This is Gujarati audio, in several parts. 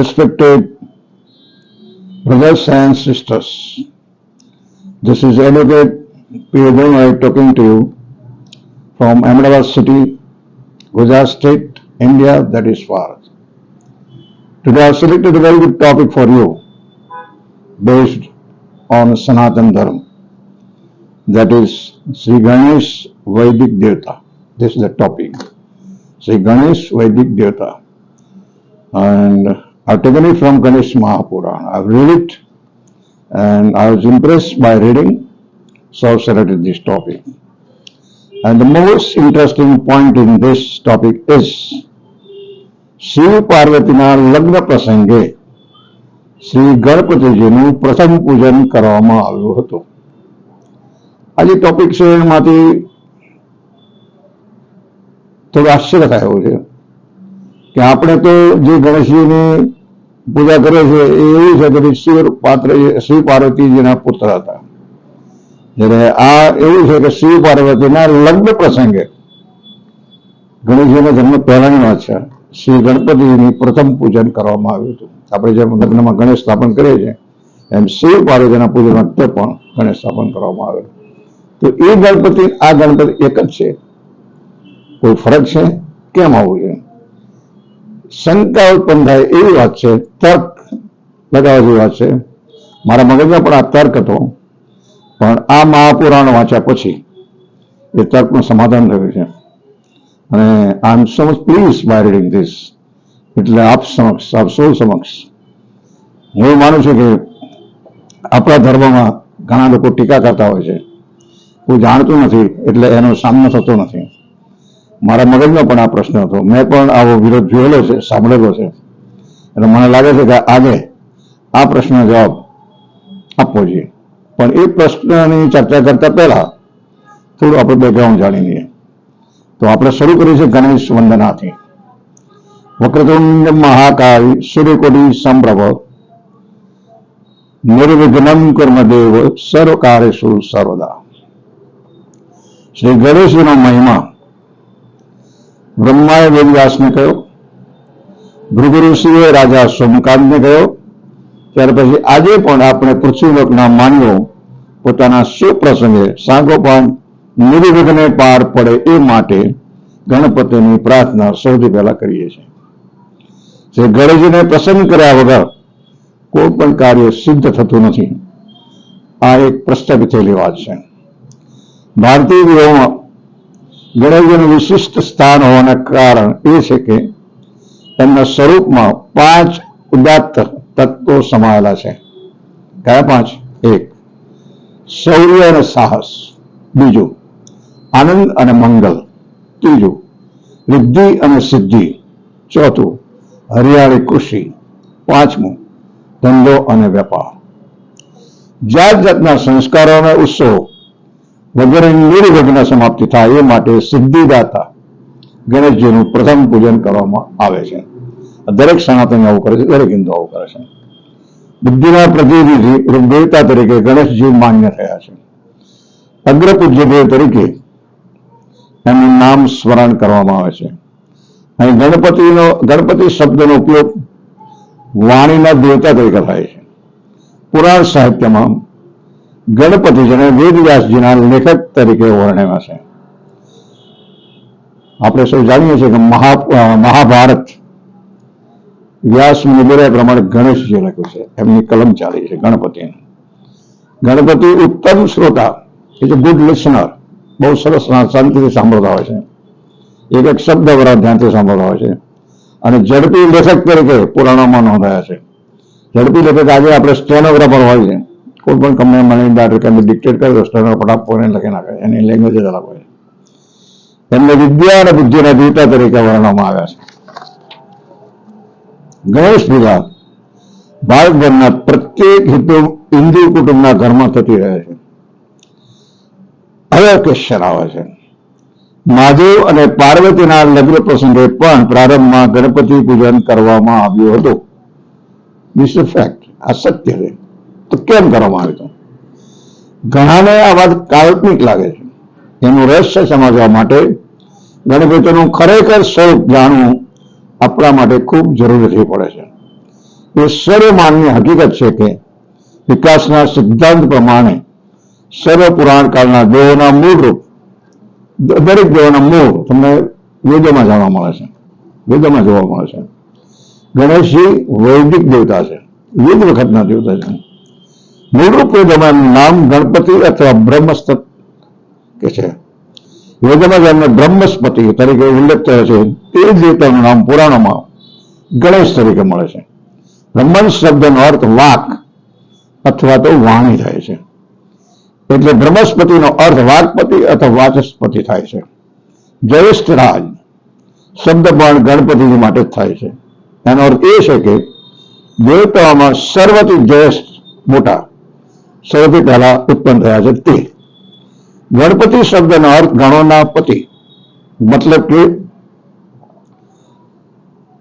Respected brothers and sisters, this is Advocate P. Dhanwai talking to you from Ahmedabad city, Gujarat state, India, that is far. Today I have selected a very good topic for you based on Sanatan Dharma. That is Sri Ganesh Vedic Devata. This is the topic. Sri Ganesh Vedic Devata. And I've taken it from Ganesh Mahapurana. I've read it and I was impressed by reading, so I've selected this topic. And the most interesting point in this topic is Shiv પાર્વતીના લગ્ન પ્રસંગે શ્રી ગણપતિજીનું પ્રથમ પૂજન કરવામાં આવ્યું હતું આ જે ટોપિક છે એમાંથી થોડું આશ્ચર્ય થયું છે કે આપણે તો જે ગણેશજીની પૂજા કરે છે એ એવું છે કે શિવ પાત્ર શિવ પાર્વતીજીના પુત્ર હતા. જ્યારે આ એવું છે કે શિવ પાર્વતીના લગ્ન પ્રસંગે ગણેશજીના જન્મ પહેલાની વાત છે. શ્રી ગણપતિજીની પ્રથમ પૂજન કરવામાં આવ્યું હતું. આપણે જેમ લગ્નમાં ગણેશ સ્થાપન કરીએ છીએ, એમ શિવ પાર્વતીના પૂજન વખતે પણ ગણેશ સ્થાપન કરવામાં આવે તો એ ગણપતિ, આ ગણપતિ એક જ છે. કોઈ ફરક છે? કેમ આવું છે? શંકા ઉત્પન્ન થાય એવી વાત છે, તર્ક લગાવવા જેવી વાત છે. મારા મગજમાં પણ આ તર્ક હતો, પણ આ મહાપુરાણ વાંચ્યા પછી એ તર્કનું સમાધાન થયું છે. અને I am so much please by reading this એટલે આપ સમક્ષ, આપ સૌ સમક્ષ હું માનું છું કે આપણા ધર્મમાં ઘણા લોકો ટીકા કરતા હોય છે. કોઈ જાણતું નથી, એટલે એનો સામનો થતો નથી. મારા મગજમાં પણ આ પ્રશ્ન હતો. મેં પણ આવો વિરોધ જોયેલો છે, સાંભળેલો છે. એટલે મને લાગે છે કે આજે આ પ્રશ્નનો જવાબ આપવો જોઈએ. પણ એ પ્રશ્નની ચર્ચા કરતા પહેલા થોડું આપણે બેકગ્રાઉન્ડ જાણી લઈએ. તો આપણે શરૂ કરીએ છીએ ગણેશ વંદનાથી. વક્રતુંડ મહાકાય સૂર્યકોટી સંપ્રભ નિર્વિઘ્નમ કર્મદેવ સર્વકાર્યસુ સર્વદા. શ્રી ગણેશજીનો મહિમા બ્રહ્માએ વેદવ્યાસને કહ્યો. ભૃગુ ઋષિએ રાજા સોમકાંતને કહ્યો. ત્યાર પછી આજે પણ આપણે પૃથ્વીલોકના માનવો પોતાના શુભ પ્રસંગે સાંગોપાન નિર્વિઘ્ને પાર પડે એ માટે ગણપતિની પ્રાર્થના સૌથી પહેલા કરીએ છીએ. જે ગણેશજીને પ્રસન્ન કર્યા વગર કોઈ પણ કાર્ય સિદ્ધ થતું નથી. આ એક પ્રસ્થાપિત થયેલી વાત છે. ભારતીય ગણેશજીનું વિશિષ્ટ સ્થાન હોવાના કારણ એ છે કે તેમના સ્વરૂપમાં પાંચ ઉદાત્ત તત્વો સમાયેલા છે. કયા પાંચ? એક. શૌર્ય અને સાહસ. બીજું, આનંદ અને મંગલ. ત્રીજું, રિદ્ધિ અને સિદ્ધિ. ચોથું, હરિયાળી કૃષિ પાંચમું, ધંધો અને વેપાર. જાત જાતના સંસ્કારો અને ઉત્સવો. વગેરે નિર્વિઘ્ન સમાપ્તિ થાય એ માટે સિદ્ધિદાતા ગણેશજીનું પ્રથમ પૂજન કરવામાં આવે છે. દરેક સનાતન આવું કરે છે, દરેક હિન્દુ આવું કરે છે. બુદ્ધિના પ્રતિનિધિ ઋગ્દેવતા તરીકે ગણેશજી માન્ય થયા છે. અગ્ર પૂજ્યદેવ તરીકે એમનું નામ સ્મરણ કરવામાં આવે છે. અહીં ગણપતિનો, ગણપતિ શબ્દનો ઉપયોગ વાણીના દેવતા તરીકે થાય છે. પુરાણ સાહિત્યમાં ગણપતિ જેને વેદવ્યાસજીના લેખક તરીકે વર્ણવ્યા છે. આપણે સૌ જાણીએ છીએ કે મહા મહાભારત વ્યાસ મુદ્રા પ્રમાણે ગણેશજી લખ્યું છે, એમની કલમ ચાલી છે ગણપતિ ગણપતિ ઉત્તમ શ્રોતા ઇઝ અ ગુડ લિસનર બહુ સરસ શાંતિથી સાંભળતા હોય છે. એક એક શબ્દ વરા ધ્યાનથી સાંભળતા હોય છે. અને ઝડપી લેખક તરીકે પુરાણોમાં નોંધાયા છે. ઝડપી લેખક આજે આપણે સ્ટેનોગ્રાફર હોય છે. કોઈ પણ કંપની મને ડાયરેક્ટ એમને ડિક્ટેટ કરી દો સ્ટેનોગ્રાફર આપો એને લખી નાખે, એની લેંગ્વેજ જ અલગ હોય. એમને વિદ્યા અને બુદ્ધિના દેવતા તરીકે વર્ણવવામાં આવ્યા છે. ગણેશ પૂજા ભારતભરના પ્રત્યેક હિન્દુ હિન્દુ કુટુંબના ઘરમાં થતી રહે છે. હવે ક્વેશ્ચન આવે છે. મહાદેવ અને પાર્વતીના લગ્ન પ્રસંગે પણ પ્રારંભમાં ગણપતિ પૂજન કરવામાં આવ્યું હતું. ફેક્ટ આ સત્ય છે. તો કેમ કરવામાં આવ્યું હતું ઘણાને આ વાત કાલ્પનિક લાગે છે. એનું રહસ્ય સમજવા માટે ગણપતિનું ખરેખર સ્વરૂપ જાણવું આપણા માટે ખૂબ જરૂરી થઈ પડે છે. એ સર્વમાનની હકીકત છે કે વિકાસના સિદ્ધાંત પ્રમાણે સર્વ પુરાણ કાળના દેવોના મૂળ રૂપ દરેક દેવોના મૂળ તમને વેદોમાં જાણવા મળે છે. વેદોમાં જોવા મળે છે. ગણેશજી વૈદિક દેવતા છે. વેદ વખતના દેવતા છે. મૂળરૂપ વેદોમાં નામ ગણપતિ અથવા બ્રહ્મસ્ત કે છે? વેદોમાં જેમને બ્રહ્મસ્પતિ તરીકે ઉલ્લેખ થયો છે તે જ દેવતાનું નામ પુરાણોમાં ગણેશ તરીકે મળે છે. બ્રહ્મણ શબ્દનો અર્થ વાક અથવા તો વાણી થાય છે. એટલે બ્રહ્મસ્પતિનો અર્થ વાકપતિ અથવા વાચસ્પતિ થાય છે. જયેષ્ઠ રાજ શબ્દ પણ ગણપતિજી માટે જ થાય છે. એનો અર્થ એ છે કે દેવતાઓમાં સર્વથી જયેષ્ઠ મોટા સૌથી પહેલા ઉત્પન્ન થયા છે તે ગણપતિ શબ્દનો અર્થ ગણોના પતિ મતલબ કે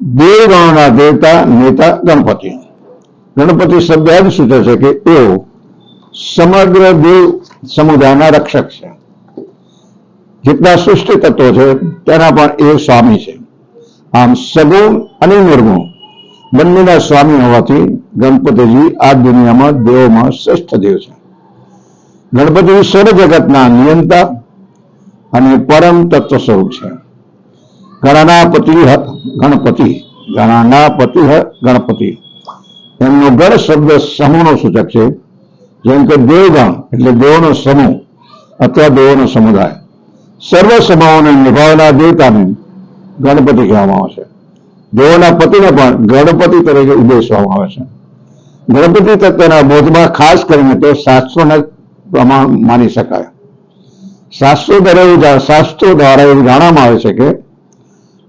દેવ ગણોના દેવતા નેતા ગણપતિ ગણપતિ શબ્દ એમ સૂચવે છે કે તેઓ સમગ્ર દેવ સમુદાયના રક્ષક છે જેટલા સૃષ્ટિ તત્વો છે તેના પણ એ સ્વામી છે આમ સગુણ અને નિર્ગુણ બંનેના સ્વામી હોવાથી ગણપતિજી આ દુનિયામાં દેવોમાં શ્રેષ્ઠ દેવ છે. ગણપતિ સર્વ જગતના નિયંતા અને પરમ તત્વ સ્વરૂપ છે. ગણાના પતિ ગણપતિ ગણાના પતિ ગણપતિ. એમનો ગણ શબ્દ સમૂહનો સૂચક છે. જેમ કે દેવગણ એટલે દેવોનો સમૂહ, અથવા દેવોનો સમુદાય. સર્વ સમૂહોને નિભાવેલા દેવતાને ગણપતિ કહેવામાં આવે છે. દેવોના પતિને પણ ગણપતિ તરીકે ઉદ્દેશવામાં આવે છે. ગણપતિ તત્વના બોધમાં ખાસ કરીને તે શાસ્ત્રોને પ્રમાણ માની શકાય. શાસ્ત્રો દ્વારા શાસ્ત્રો દ્વારા એવું જાણવામાં આવે છે કે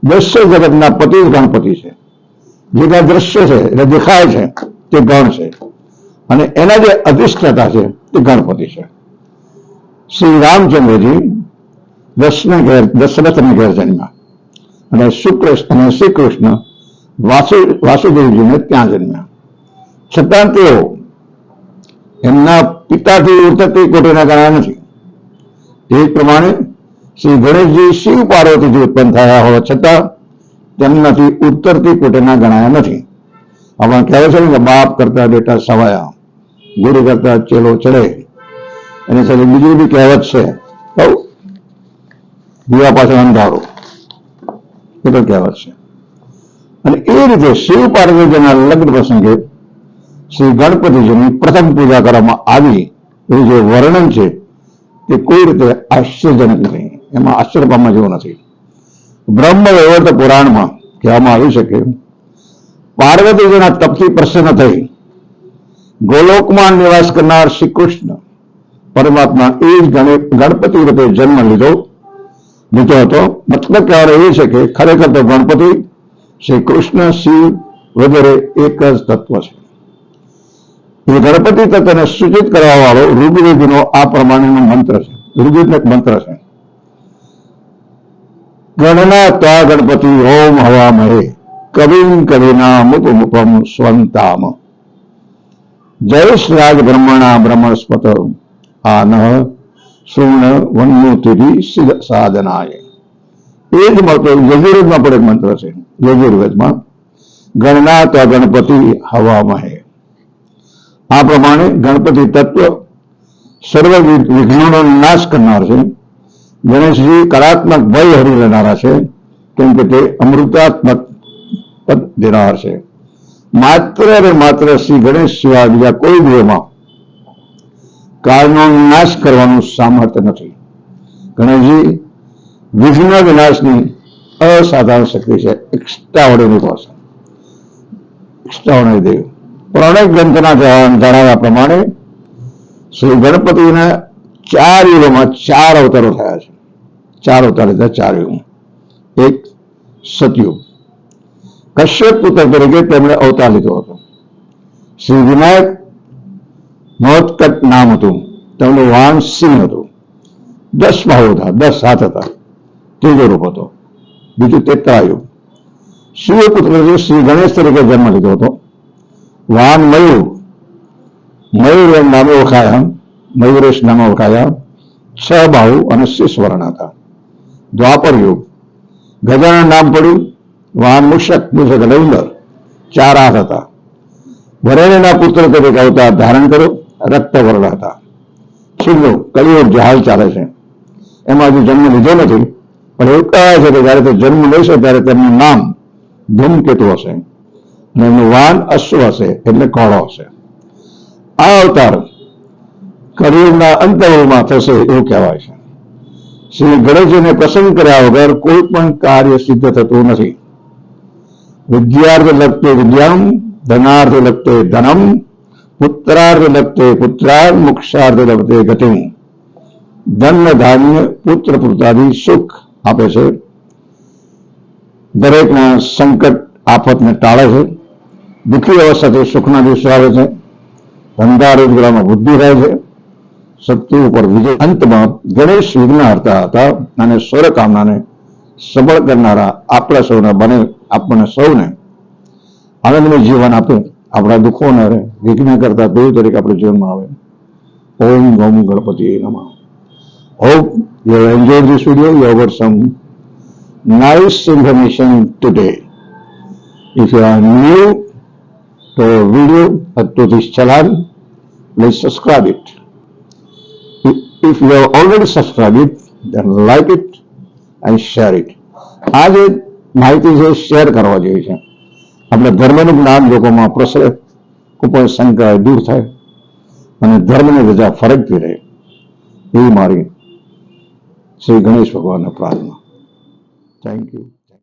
દ્રશ્ય જગતના પતિ ગણપતિ છે. જે ત્યાં દ્રશ્ય છે, એટલે દેખાય છે, તે ગણ છે. અને એના જે અધિષ્ઠતા છે, તે ગણપતિ છે. શ્રી રામચંદ્રજી દશને ઘેર, દશરથને ઘેર જન્મ્યા. અને શુકૃષ્ણ અને શ્રી કૃષ્ણ વાસુ, વાસુદેવજીને ત્યાં જન્મ્યા. છતાં તેઓ એમના પિતાથી ઉતરતી કોટીના કારણે નથી. તે પ્રમાણે શ્રી ગણેશજી શિવ પાર્વતીથી ઉત્પન્ન થયા હોવા છતાં તેમનાથી ઉત્તરથી કોટેના ગણાયા નથી. આપણે કહેવાય છે કે બાપ કરતા બેટા સવાયા, ગુરુ કરતા ચેલો ચડે. એની સાથે બીજી બી કહેવત છે. દીવા પાછળ અંધારો. એ તો છે. અને એ રીતે શિવ પાર્વતીના લગ્ન પ્રસંગે શ્રી ગણપતિજીની પ્રથમ પૂજા કરવામાં આવી. એવું જે વર્ણન છે તે કોઈ રીતે આશ્ચર્યજનક નથી એમાં આશ્ચર્ય પામવા જેવું નથી. બ્રહ્મ વૈવર્ત પુરાણમાં કહેવામાં આવ્યું છે કે પાર્વતીજીના તપથી પ્રસન્ન થઈ ગોલોકમાં નિવાસ કરનાર શ્રી કૃષ્ણ પરમાત્મા એ જ ગણે- ગણપતિ રૂપે જન્મ લીધો. લીધો હતો. મતલબ કહેવાનો એ છે કે ખરેખર તો ગણપતિ શ્રી કૃષ્ણ, શિવ વગેરે એક જ તત્વ છે. ગણપતિ તત્વને સૂચિત કરવા વાળો ઋગ્વેદનો આ પ્રમાણેનો મંત્ર છે. ઋગ્વેદનો એક મંત્ર છે. ગણના તા ગણપતિ ઓમ હવા મહે કવિમ કવિના મુપમુપમ સ્વંતામ. જયેશ રાજ બ્રહ્મણા બ્રહ્મસ્પત આ શૃણ સિદ્ધ સાધનાય. એ જ મંત્ર યજુર્વેદમાં પણ એક મંત્ર છે. યજુર્વેદમાં, ગણના ગણપતિ હવા મહે આ પ્રમાણે ગણપતિ તત્વ સર્વ વિઘ્નોનો નાશ કરનાર છે. ગણેશજી કલાત્મક ભય હરી લેનારા છે, કેમ કે તે અમૃતાત્મક પદ દેનાર છે. માત્ર અને માત્ર શ્રી ગણેશ સિવાય બીજા કોઈ દેવમાં કાળનો નાશ કરવાનું સામર્થ્ય નથી. ગણેશજી વિઘ્ન વિનાશની અસાધારણ શક્તિ છે. એક્સ્ટ્રાઓર્ડિનરી પાસે એક્સ્ટ્રાઓર્ડિનરી દેવ. પૌરાણિક ગ્રંથના જણાવ્યા પ્રમાણે શ્રી ગણપતિના ચાર યુગોમાં ચાર અવતારો થયા છે. ચાર અવતાર હતા ચાર યુગમાં. એક સતયુગ. કશ્યપ પુત્ર તરીકે તેમણે અવતાર લીધો હતો. શ્રી વિનાયક મહોત્કટ નામ હતું. તેમનું વાહન સિંહ હતું. દસ ભાવ હતા, દસ હાથ હતા. ત્રીજો રૂપ હતો. બીજું તેતરાયું. પુત્ર શ્રી ગણેશ તરીકે જન્મ લીધો હતો. વાહન મયુર. મયુર એમ નામે ઓળખાયા મયુરેશ નામે ઓળખાયા છ બાહુ અને શીશ વર્ણ હતા. દ્વાપર યુગ. ગજાનન નામ પડ્યું. વાહન મુષક, મૂષક રવિન્દર ચાર હાથ હતા. વરેણ્યના પુત્ર તરીકે અવતાર ધારણ કર્યો. રક્ત વર્ણ હતા છેલ્લો કલિયુગ જહાલ ચાલે છે. એમાં હજુ જન્મ લીધો નથી, પણ એવું કહે છે કે જયારે તે જન્મ લેશે ત્યારે તેમનું નામ ધૂમકેતુ હશે એમનું વાન અશ્વ હશે, એટલે કોળો હશે. આ અવતાર કલિયુગના અંતરમાં થશે એવું કહેવાય છે. શ્રી ગણેશજીને પ્રસન્ન કર્યા વગર કોઈ પણ કાર્ય સિદ્ધ થતું નથી. વિદ્યાર્થ લગતે વિદ્યામ, ધનાર્થ લગતે ધનમ પુત્રાર્થ લગતે પુત્રાર્થ મોક્ષાર્થ લગતે ગતિમ ધન ધાન્ય પુત્ર પુત્રાદી સુખ આપે છે દરેકના સંકટ આફતને ટાળે છે દુઃખી અવસ્થાથી સુખના દિવસો આવે છે ધંધા રોજગારમાં વૃદ્ધિ રહે છે શક્તિ ઉપર વિજય અંતમાં ગણેશ વિઘ્નહર્તા હતા અને સ્વરકામનાને સબળ કરનારા આપણા સૌના બને આપણને સૌને આનંદનું જીવન આપે આપણા દુઃખો ન રહે વિઘ્ન કરતા દેવ તરીકે આપણે જીવનમાં આવે ઓમ ગમ ગણપતિ નમઃ hope you have enjoyed this video you have got some nice information today if you are new to our video or to this channel please subscribe it if- if you have already subscribed it then like it and share it આ જે માહિતી છે શેર કરવા જેવી છે આપણે ધર્મનું જ્ઞાન લોકોમાં પ્રસરે. કોઈ શંકા દૂર થાય. અને ધર્મની રજા ફરકતી રહે. એવી મારી શ્રી ગણેશ ભગવાનને પ્રાર્થના. Thank you